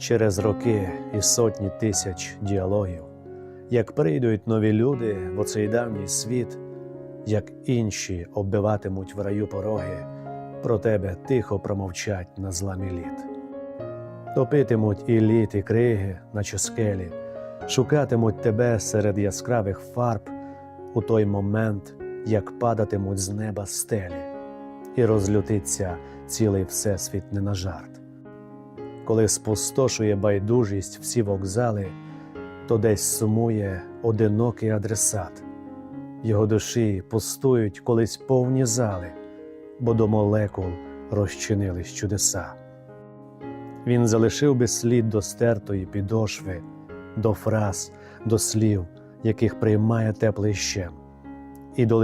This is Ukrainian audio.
Через роки і сотні тисяч діалогів, як прийдуть нові люди в оцей давній світ, як інші оббиватимуть в раю пороги, про тебе тихо промовчать на зламі літ. Топитимуть і літ, і криги, наче скелі, шукатимуть тебе серед яскравих фарб у той момент, як падатимуть з неба стелі, і розлютиться цілий всесвіт не на жарт. Коли спустошує байдужість всі вокзали, то десь сумує одинокий адресат. Його душі пустують колись повні зали, бо до молекул розчинились чудеса. Він залишив би слід до стертої підошви, до фраз, до слів, яких приймає теплий щем, і до